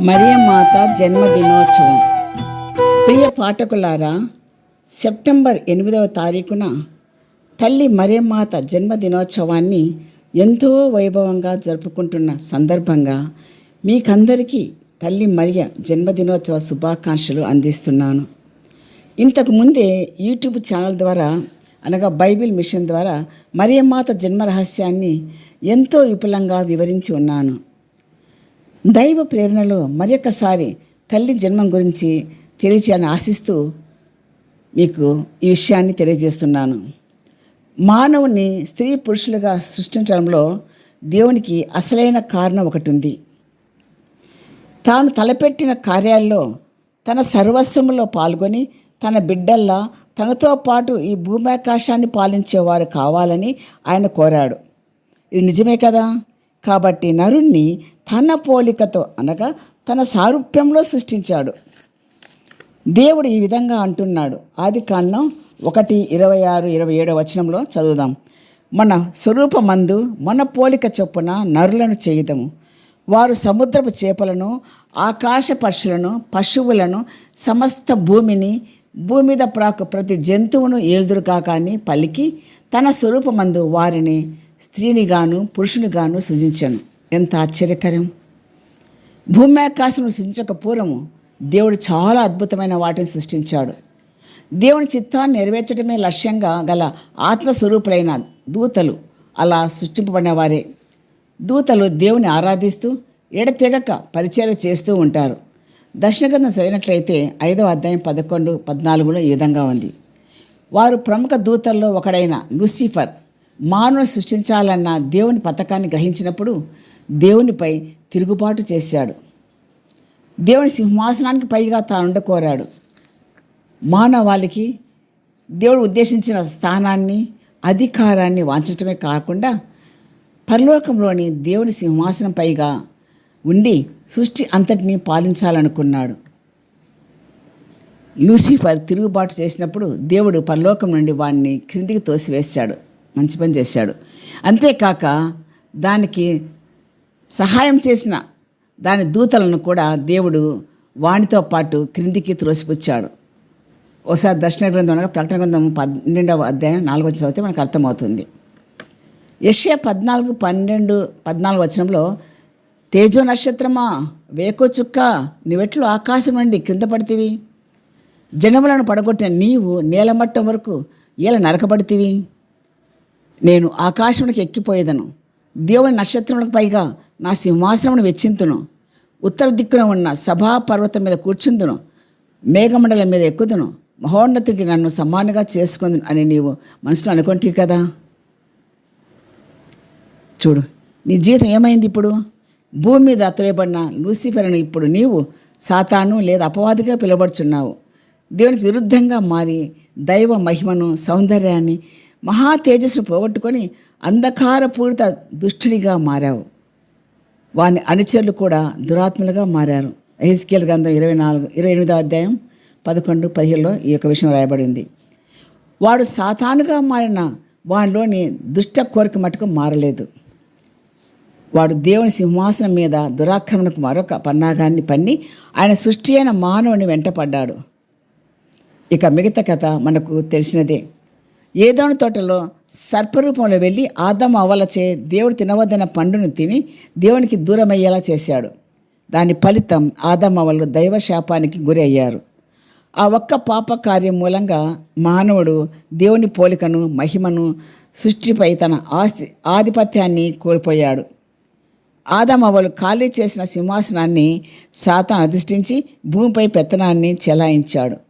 మరియమాత జన్మదినోత్సవం. ప్రియ పాఠకులారా సెప్టెంబర్ ఎనిమిదవ తారీఖున తల్లి మరియమాత జన్మదినోత్సవాన్ని ఎంతో వైభవంగా జరుపుకుంటున్న సందర్భంగా మీకందరికీ తల్లి మరియ జన్మదినోత్సవ శుభాకాంక్షలు అందిస్తున్నాను. ఇంతకు ముందే యూట్యూబ్ ఛానల్ ద్వారా అనగా బైబిల్ మిషన్ ద్వారా మరియమాత జన్మ రహస్యాన్ని ఎంతో విపులంగా వివరించి ఉన్నాను. దైవ ప్రేరణలో మరొకసారి తల్లి జన్మం గురించి తెలియచేయాలని ఆశిస్తూ మీకు ఈ విషయాన్ని తెలియజేస్తున్నాను. మానవుని స్త్రీ పురుషులుగా సృష్టించడంలో దేవునికి అసలైన కారణం ఒకటి ఉంది తాను తలపెట్టిన కార్యాల్లో తన సర్వస్వములో పాల్గొని తన బిడ్డల్లా తనతో పాటు ఈ భూమాకాశాన్ని పాలించేవారు కావాలని ఆయన కోరాడు. ఇది నిజమే కదా? కాబట్టి నరుణ్ణి తన పోలికతో అనగా తన సారూప్యంలో సృష్టించాడు. దేవుడు ఈ విధంగా అంటున్నాడు. ఆది కాండం ఒకటి ఇరవై ఆరు ఇరవై ఏడో వచనంలో చదువుదాం. మన స్వరూపమందు మన పోలిక చొప్పున నరులను చేయుదము. వారు సముద్రపు చేపలను ఆకాశ పక్షులను పశువులను సమస్త భూమిని భూమి మీద ప్రాకు ప్రతి జంతువును ఏలుదురు కానీ పలికి తన స్వరూపమందు వారిని స్త్రీనిగాను పురుషునిగాను సృజించాను. ఎంత ఆశ్చర్యకరం! భూమి ఆకాశం సృజించక పూర్వము దేవుడు చాలా అద్భుతమైన వాటిని సృష్టించాడు. దేవుని చిత్తాన్ని నెరవేర్చడమే లక్ష్యంగా గల ఆత్మస్వరూపులైన దూతలు అలా సృష్టింపబడిన వారే దూతలు దేవుని ఆరాధిస్తూ ఎడతెగక పరిచయం చేస్తూ ఉంటారు. దర్శనగ్రంథం చదివినట్లయితే ఐదవ అధ్యాయం పదకొండు పద్నాలుగులో ఈ విధంగా ఉంది. వారు ప్రముఖ దూతల్లో ఒకడైన లూసిఫర్. మానవుని సృష్టించాలన్న దేవుని పథకాన్ని గ్రహించినప్పుడు దేవునిపై తిరుగుబాటు చేశాడు. దేవుని సింహాసనానికి పైగా తానుండ కోరాడు మానవాళికి దేవుడు ఉద్దేశించిన స్థానాన్ని అధికారాన్ని వాంచటమే కాకుండా పరలోకంలోని దేవుని సింహాసనం పైగా ఉండి సృష్టి అంతటినీ పాలించాలనుకున్నాడు. లూసిఫర్ తిరుగుబాటు చేసినప్పుడు దేవుడు పరలోకం నుండి వాడిని క్రిందికి తోసివేశాడు. మంచి పని చేశాడు. అంతేకాక దానికి సహాయం చేసిన దాని దూతలను కూడా దేవుడు వానితో పాటు క్రిందికి త్రోసిపుచ్చాడు. ఒకసారి దర్శన గ్రంథం అనగా ప్రకటన గ్రంథం పన్నెండవ అధ్యాయం నాలుగో అయితే మనకు అర్థమవుతుంది. యష్యా పద్నాలుగు పన్నెండు పద్నాలుగు వచనంలో తేజో నక్షత్రమా వేకో చుక్క నువ్వెట్లు ఆకాశం నుండి కింద పడితివి? జనములను పడగొట్టిన నీవు నేలమట్టం వరకు ఇలా నరకబడితివి నేను ఆకాశమునికి ఎక్కిపోయేదను. దేవుని నక్షత్రములకు పైగా నా సింహాసనమును వెచ్చింతును. ఉత్తర దిక్కున ఉన్న సభా పర్వతం మీద కూర్చుందును. మేఘమండలం మీద ఎక్కుదును. మహోన్నతికి నన్ను సమానంగా చేసుకుందును అని నీవు మనసులో అనుకుంటే కదా? చూడు నీ జీవితం ఏమైంది ఇప్పుడు? భూమి మీద అత్తవేయబడిన లూసిఫర్ను ఇప్పుడు నీవు సాతాను లేదా అపవాదిగా పిలువబడుచున్నావు. దేవునికి విరుద్ధంగా మారి దైవ మహిమను సౌందర్యాన్ని మహా తేజస్సును పోగొట్టుకొని అంధకారపూరిత దుష్టునిగా మారావు. వాని అనుచరులు కూడా దురాత్మలుగా మారారు. ఎహిస్కేల్ గ్రంథం ఇరవై నాలుగు ఇరవై ఎనిమిదో అధ్యాయం పదకొండు పదిహేడులో ఈ యొక్క విషయం రాయబడింది. వాడు సాతానుగా మారిన వానిలోని దుష్ట కోరిక మటుకు మారలేదు. వాడు దేవుని సింహాసనం మీద దురాక్రమణకు మరొక పన్నాగాన్ని పన్ని ఆయన సృష్టి అయిన మానవుని వెంటపడ్డాడు. ఇక మిగతా కథ మనకు తెలిసినదే. ఏదోని తోటలో సర్పరూపంలో వెళ్ళి ఆదం అవ్వలచే దేవుడు తినవద్దన్న పండును తిని దేవునికి దూరమయ్యేలా చేశాడు. దాని ఫలితం ఆదమవలు అవ్వలు దైవ శాపానికి గురి అయ్యారు. ఆ ఒక్క పాప కార్యం మూలంగా మానవుడు దేవుని పోలికను మహిమను సృష్టిపై తన ఆస్తి ఆధిపత్యాన్ని కోల్పోయాడు. ఆదమవలు ఖాళీ చేసిన సింహాసనాన్ని శాతం అధిష్ఠించి భూమిపై పెత్తనాన్ని చెలాయించాడు.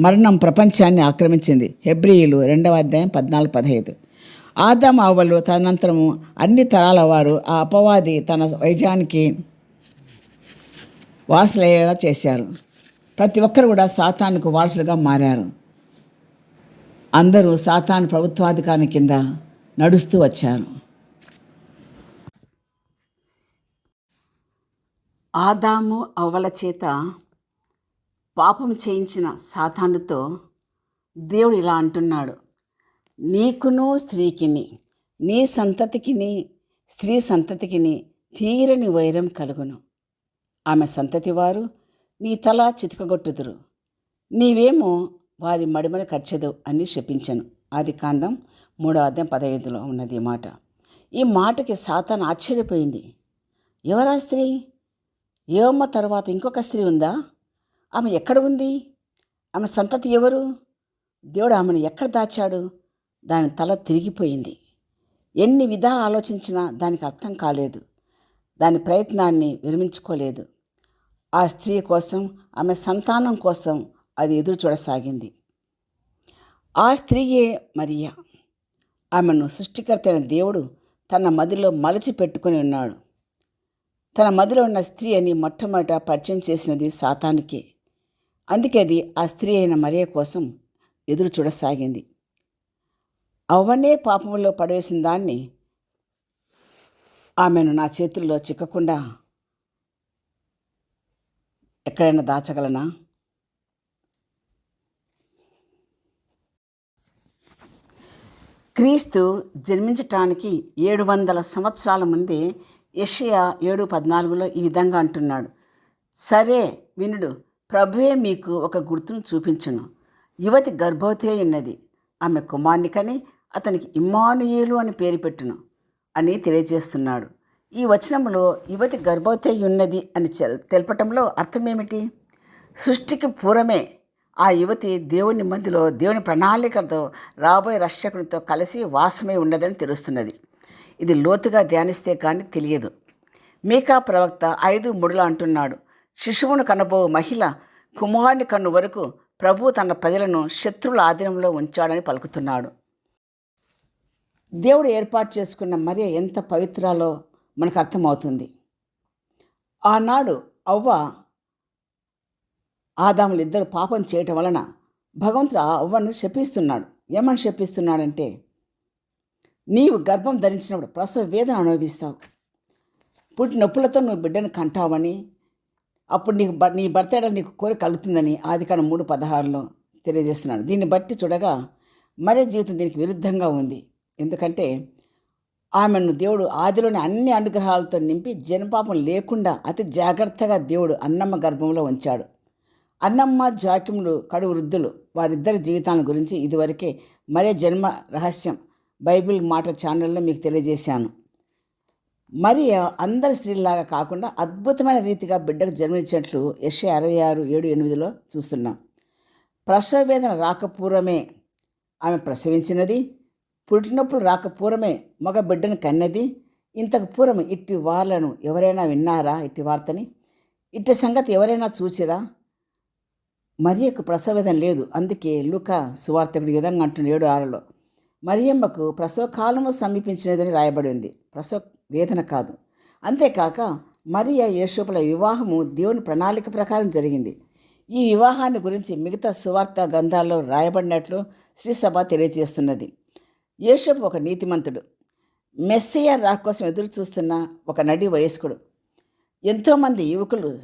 మరణం ప్రపంచాన్ని ఆక్రమించింది. హెబ్రియులు రెండవ అధ్యాయం పద్నాలుగు పదహైదు. ఆదాం అవ్వలు తదనంతరము అన్ని తరాల వారు ఆ అపవాది తన వైజానికి వాసులయ్యేలా చేశారు. ప్రతి ఒక్కరు కూడా సాతానుకు వారసులుగా మారారు. అందరూ సాతాను ప్రభుత్వాధికారి కింద నడుస్తూ వచ్చారు. ఆదాము అవ్వల చేత పాపం చేయించిన సాతానుతో దేవుడు ఇలా అంటున్నాడు నీకును స్త్రీకిని నీ సంతతికిని స్త్రీ సంతతికిని తీరని వైరం కలుగును. ఆమె సంతతి వారు నీ తల చితకగొట్టుదురు. నీవేమో వారి మడిమని కచ్చదు అని శపించను. ఆది కాండం మూడో అధ్యాయం పదహైదులో ఉన్నది ఈ మాట. ఈ మాటకి సాతాన్ ఆశ్చర్యపోయింది. ఎవరా స్త్రీ? ఏవమ్మ తర్వాత ఇంకొక స్త్రీ ఉందా? ఆమె ఎక్కడ ఉంది? ఆమె సంతతి ఎవరు? దేవుడు ఆమెను ఎక్కడ దాచాడు? దాని తల తిరిగిపోయింది. ఎన్ని విధాలు ఆలోచించినా దానికి అర్థం కాలేదు. దాని ప్రయత్నాన్ని విరమించుకోలేదు. ఆ స్త్రీ కోసం ఆమె సంతానం కోసం అది ఎదురు చూడసాగింది. ఆ స్త్రీయే మరియా. ఆమెను సృష్టికర్త అయిన దేవుడు తన మదిలో మలచి పెట్టుకుని ఉన్నాడు. తన మదిలో ఉన్న స్త్రీ అని మొట్టమొదట పరిచయం చేసినది సాతానికే. అందుకే అది ఆ స్త్రీ అయిన మరియ కోసం ఎదురు చూడసాగింది. అవ్వనే పాపంలో పడవేసిన దాన్ని ఆమెను నా చేతుల్లో చిక్కకుండా ఎక్కడైనా దాచగలనా? క్రీస్తు జన్మించటానికి ఏడు వందల సంవత్సరాల ముందే యషయా ఏడు పద్నాలుగులో ఈ విధంగా అంటున్నాడు. సరే వినుడు ప్రభువే మీకు ఒక గుర్తును చూపించును. యువతి గర్భవతి ఉన్నది. ఆమె కుమార్ని కని అతనికి ఇమ్మానుయేలు అని పేరు పెట్టును అని తెలియజేస్తున్నాడు. ఈ వచనంలో యువతి గర్భవతి అయి ఉన్నది అని చెల్- తెలపటంలో అర్థమేమిటి? సృష్టికి పూర్వమే ఆ యువతి దేవుని మధ్యలో దేవుని ప్రణాళికతో రాబోయే రక్షకునితో కలిసి వాసమై ఉన్నదని తెలుస్తున్నది. ఇది లోతుగా ధ్యానిస్తే కానీ తెలియదు. మీకా ప్రవక్త ఐదు ముడులు అంటున్నాడు. శిశువును కనబో మహిళ కుమారుని కన్ను వరకు ప్రభు తన ప్రజలను శత్రువుల ఆధీనంలో ఉంచాడని పలుకుతున్నాడు. దేవుడు ఏర్పాటు చేసుకున్న మరియ ఎంత పవిత్రాలో మనకు అర్థమవుతుంది. ఆనాడు అవ్వ ఆదాములు ఇద్దరు పాపం చేయటం వలన భగవంతుడు ఆ అవ్వను శపిస్తున్నాడు. ఏమని శపిస్తున్నాడంటే నీవు గర్భం ధరించినప్పుడు ప్రసవ వేదన అనుభవిస్తావు. పుట్టి నొప్పులతో నువ్వు బిడ్డను కంటావని అప్పుడు నీకు నీ భర్త నీకు కోరిక కలుగుతుందని ఆది మూడు పదహారులో తెలియజేస్తున్నాడు. దీన్ని బట్టి చూడగా మరే జీవితం దీనికి విరుద్ధంగా ఉంది. ఎందుకంటే ఆమెను దేవుడు ఆదిలోని అన్ని అనుగ్రహాలతో నింపి జనపాపం లేకుండా అతి జాగ్రత్తగా దేవుడు అన్నమ్మ గర్భంలో ఉంచాడు. అన్నమ్మ జాక్యములు కడు వృద్ధులు వారిద్దరి జీవితాల గురించి ఇదివరకే మరే జన్మ రహస్యం బైబిల్ మాట ఛానల్లో మీకు తెలియజేశాను. మరి అందరి స్త్రీలాగా కాకుండా అద్భుతమైన రీతిగా బిడ్డకు జన్మనిచ్చినట్లు యశ అరవై ఆరు ఏడు ఎనిమిదిలో చూస్తున్నాం. ప్రసవ వేదన రాకపూర్వమే ఆమె ప్రసవించినది. పుట్టినప్పుడు రాకపూర్వమే మగ బిడ్డను కన్నది. ఇంతకు పూర్వం ఇట్టి వార్లను ఎవరైనా విన్నారా? ఇట్టి వార్తని? ఇట్టి సంగతి ఎవరైనా చూచిరా? మరియకు ప్రసవేదన లేదు. అందుకే లూక సువార్తకుడు ఈ విధంగా అంటున్న ఏడు ఆరులో. మరియమ్మకు ప్రసవ కాలము సమీపించినదని రాయబడి ఉంది. ప్రసవ వేదన కాదు. అంతేకాక మరియా యేషోపుల వివాహము దేవుని ప్రణాళిక ప్రకారం జరిగింది. ఈ వివాహాన్ని గురించి మిగతా సువార్త గ్రంథాల్లో రాయబడినట్లు శ్రీసభ తెలియజేస్తున్నది. యేషోపు ఒక నీతిమంతుడు. మెస్సయ్య రా కోసం ఎదురు చూస్తున్న ఒక నడి వయస్కుడు. ఎంతోమంది యువకులు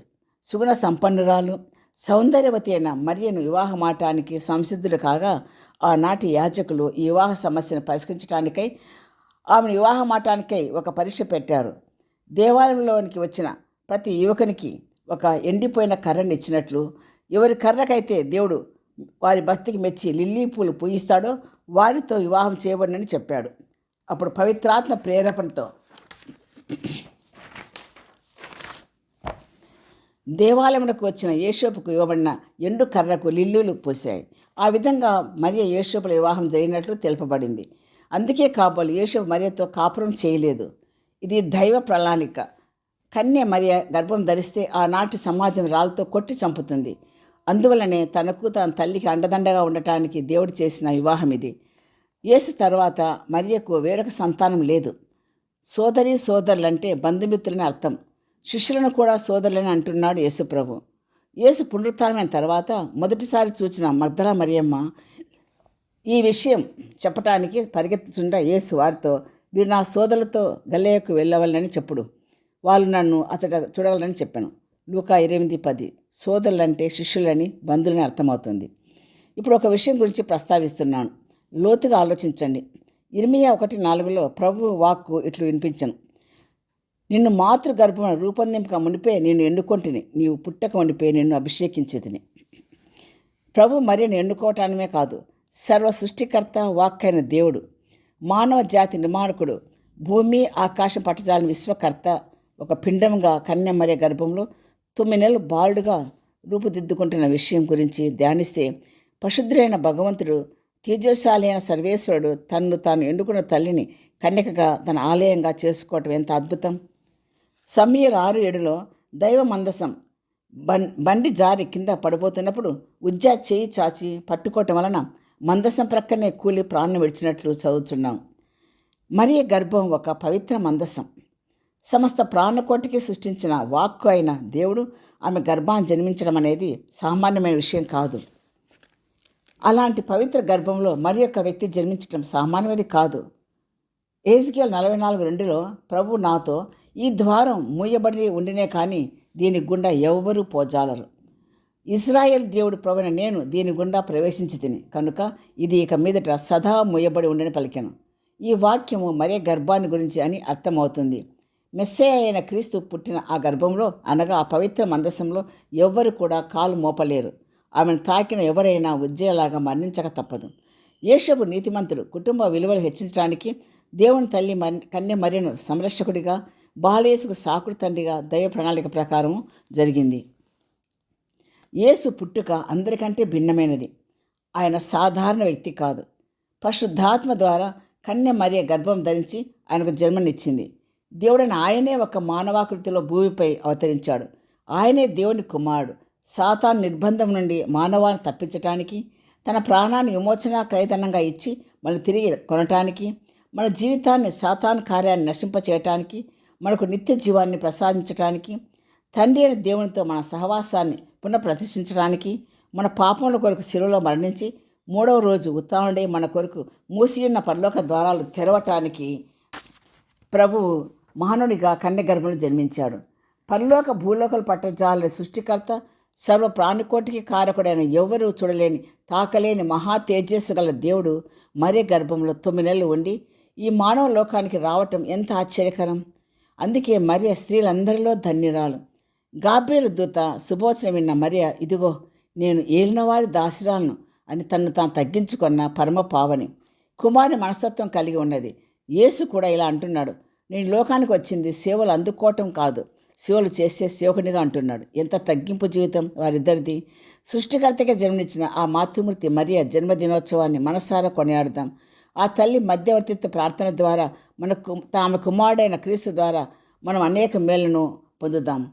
సుగుణ సంపన్నురాలు సౌందర్యవతి అయిన మరియను వివాహమాటానికి సంసిద్ధులు కాగా ఆనాటి యాజకులు ఈ వివాహ సమస్యను పరిష్కరించడానికై ఆమెను వివాహమాటానికై ఒక పరీక్ష పెట్టారు. దేవాలయంలోనికి వచ్చిన ప్రతి యువకునికి ఒక ఎండిపోయిన కర్రను ఇచ్చినట్లు ఎవరి కర్రకైతే దేవుడు వారి భక్తికి మెచ్చి లిల్లీ పూలు పూయిస్తాడో వారితో వివాహం చేయబడినని చెప్పాడు. అప్పుడు పవిత్రాత్మ ప్రేరేపణతో దేవాలయమునకు వచ్చిన యేషోపుకు ఇవ్వబడిన ఎండు కర్రకు లిల్లులు పోసాయి ఆ విధంగా మరియ యేషోపుల వివాహం జరిగినట్లు తెలుపబడింది. అందుకే కాబోలు యేషోపు మరియతో కాపురం చేయలేదు. ఇది దైవ ప్రణాళిక. కన్య మరియ గర్భం ధరిస్తే ఆనాటి సమాజం రాళ్ళతో కొట్టి చంపుతుంది. అందువలనే తనకు తన తల్లికి అండదండగా ఉండటానికి దేవుడు చేసిన వివాహం ఇది. యేసు తర్వాత మరియకు వేరొక సంతానం లేదు. సోదరి సోదరులంటే బంధుమిత్రులని అర్థం. శిష్యులను కూడా సోదరులని అంటున్నాడు యేసుప్రభు యేసు పునరుత్థానమైన తర్వాత మొదటిసారి చూచిన మగ్ధల మరియమ్మ ఈ విషయం చెప్పటానికి పరిగెత్తుచుండ యేసు వారితో మీరు నా సోదరులతో గల్లయ్యకు వెళ్ళవలనని చెప్పుడు. వాళ్ళు నన్ను అతడ చూడగలనని చెప్పాను. లూకా ఎనిమిది పది సోదరులంటే శిష్యులని బంధువులని అర్థమవుతుంది. ఇప్పుడు ఒక విషయం గురించి ప్రస్తావిస్తున్నాను. లోతుగా ఆలోచించండి. ఇరిమియా ఒకటి నాలుగులో ప్రభు వాక్కు ఇట్లు వినిపించను. నిన్ను మాతృ గర్భం రూపొందింపక మునిపే నేను ఎన్నుకొంటిని. నీవు పుట్టక మునిపే నిన్ను అభిషేకించేదిని ప్రభు మరి ఎన్నుకోవటానిమే కాదు సర్వ సృష్టికర్త వాక్కైన దేవుడు మానవ జాతి నిర్మాణకుడు భూమి ఆకాశం పట్టజాలని విశ్వకర్త ఒక పిండంగా కన్యమరే గర్భంలో తొమ్మిది నెలలు బాలుడుగా రూపుదిద్దుకుంటున్న విషయం గురించి ధ్యానిస్తే పశుద్ధులైన భగవంతుడు తేజశాలి అయిన సర్వేశ్వరుడు తన్ను తాను ఎండుకున్న తల్లిని కన్యకగా తన ఆలయంగా చేసుకోవటం ఎంత అద్భుతం! సమీర్ ఆరు ఏడులో దైవ మందసం బండి జారి కింద పడిపోతున్నప్పుడు ఉజ్జా చేయి చాచి పట్టుకోవటం వలన మందసం ప్రక్కనే కూలి ప్రాణం విడిచినట్లు చదువుతున్నాం మరి గర్భం ఒక పవిత్ర మందసం. సమస్త ప్రాణకోటికి సృష్టించిన వాక్కు అయిన దేవుడు ఆమె గర్భాన్ని జన్మించడం అనేది సామాన్యమైన విషయం కాదు. అలాంటి పవిత్ర గర్భంలో మరి యొక్క వ్యక్తి జన్మించడం సామాన్యమైనది కాదు. ఏజ్కేల్ నలభై నాలుగు రెండులో ప్రభు నాతో ఈ ద్వారం మూయబడి ఉండినే కానీ దీని గుండా ఎవరూ పోజాలరు. ఇజ్రాయెల్ దేవుడు ప్రవణ నేను దీని గుండా ప్రవేశించి తిని. కనుక ఇది ఇక మీదట సదా ముయ్యబడి ఉండని పలికాను. ఈ వాక్యము మరే గర్భాన్ని గురించి అని అర్థమవుతుంది. మెస్సే అయిన క్రీస్తు పుట్టిన ఆ గర్భంలో అనగా ఆ పవిత్ర మందసంలో ఎవ్వరు కూడా కాలు మోపలేరు. ఆమెను తాకిన ఎవరైనా ఉజ్జయలాగా మరణించక తప్పదు. యేషపు నీతిమంతుడు కుటుంబ విలువలు హెచ్చించడానికి దేవుని తల్లి మర్ కన్య మరియను సంరక్షకుడిగా బాలేసుకు సాకుడు తండ్రిగా దైవ ప్రణాళిక ప్రకారం జరిగింది. యేసు పుట్టుక అందరికంటే భిన్నమైనది. ఆయన సాధారణ వ్యక్తి కాదు. పరిశుద్ధాత్మ ద్వారా కన్య మరియ గర్భం ధరించి ఆయనకు జన్మనిచ్చింది. దేవుడని ఆయనే ఒక మానవాకృతిలో భూమిపై అవతరించాడు. ఆయనే దేవుని కుమారుడు. సాతాన్ నిర్బంధం నుండి మానవాన్ని తప్పించటానికి తన ప్రాణాన్ని విమోచన క్రయతనంగా ఇచ్చి మళ్ళీ తిరిగి కొనటానికి మన జీవితాన్ని సాతాన్ కార్యాన్ని నశింపచేయటానికి మనకు నిత్య జీవాన్ని ప్రసాదించటానికి తండ్రి అయిన దేవునితో మన సహవాసాన్ని పునఃప్రతిష్ఠించడానికి మన పాపముల కొరకు శిలువలో మరణించి మూడవ రోజు ఉత్తానుడై మన కొరకు మూసి ఉన్న పరలోక ద్వారాలు తెరవటానికి ప్రభువు మహానుడిగా కన్య గర్భంలో జన్మించాడు. పరలోక భూలోకలు పట్టజాలని సృష్టికర్త సర్వ ప్రాణికోటికి కారకుడైన ఎవరూ చూడలేని తాకలేని మహా తేజస్సు గల దేవుడు మరే గర్భంలో తొమ్మిది నెలలు ఉండి ఈ మానవ లోకానికి రావటం ఎంత ఆశ్చర్యకరం! అందుకే మరియ స్త్రీలందరిలో ధన్యురాలు. గాబ్రియల్ దూత సుభోచన విన్న మరియ ఇదిగో నేను ఏలినవారి దాసిరాలను అని తను తాను తగ్గించుకున్న పరమ పావని. కుమారి మనస్తత్వం కలిగి ఉన్నది. యేసు కూడా ఇలా అంటున్నాడు. నేను లోకానికి వచ్చింది సేవలు అందుకోవటం కాదు. సేవలు చేసే సేవకునిగా అంటున్నాడు. ఎంత తగ్గింపు జీవితం వారిద్దరిది. సృష్టికర్తగా జన్మనిచ్చిన ఆ మాతృమూర్తి మరియ జన్మదినోత్సవాన్ని మనసారా కొనియాడదాం. ఆ తల్లి మధ్యవర్తిత్వ ప్రార్థన ద్వారా మనకు తామ కుమారుడైన క్రీస్తు ద్వారా మనం అనేక మేళ్ళను పొందుదాం.